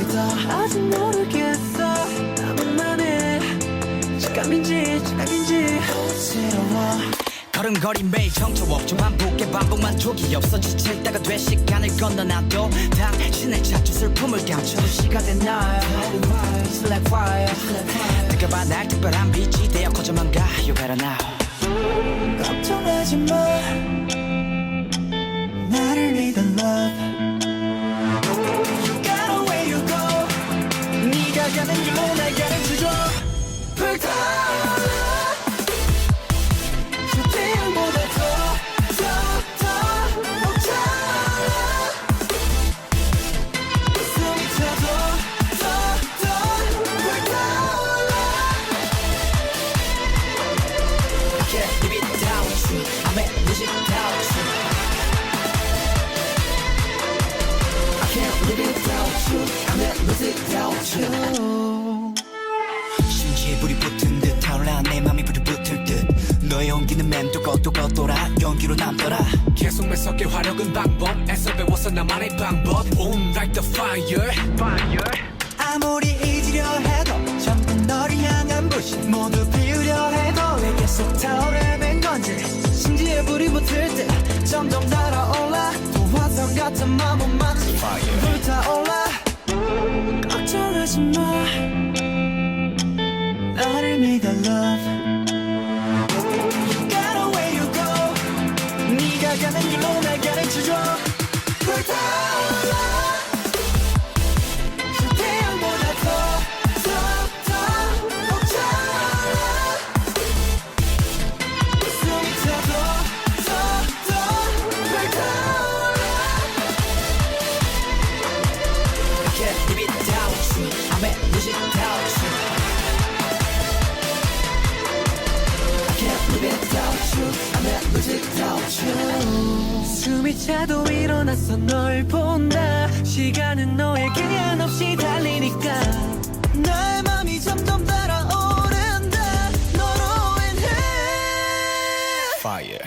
모르겠어 아직 모르겠어. 나만 해 직감인지 착각인지. 새로워. 걸음걸이 매일 정처없죠 반복에 반복만 족이 없어. 지칠 때가 돼 시간을 건너나도 당신을 찾죠 슬픔을 감춰. 시가 된날 It's like fire. 뜨거운 날 특별한 빛이 되어 커져만 가요 better now 걱정하지 마. 네가 가 심지에 불이 붙은 듯 타올라 내 맘이 불이 붙을 듯. 너의 온기는 맴돌고 또 걷돌아 연기로 남더라. 계속 매섭게 화력은 방법 애써 배웠어 나만의 방법. Boom like the fire. 아무리 잊으려 해도 전부 너를 향한 불신 모두 피우려 해도 왜 계속 타오르는 건지. 심지에 불이 붙을 때 점점 달아올라. 또 화성 같은 마음은 마치 불타올라 하지 마 나를 믿어 love You got away you go. 네가 가는 길로 날 가르쳐줘. 불타 숨이 차도 일어나서 널 본다. 시간은 너에게 한없이 달리니까. 나의 맘이 점점 달아오른다. 너로 인해. Fire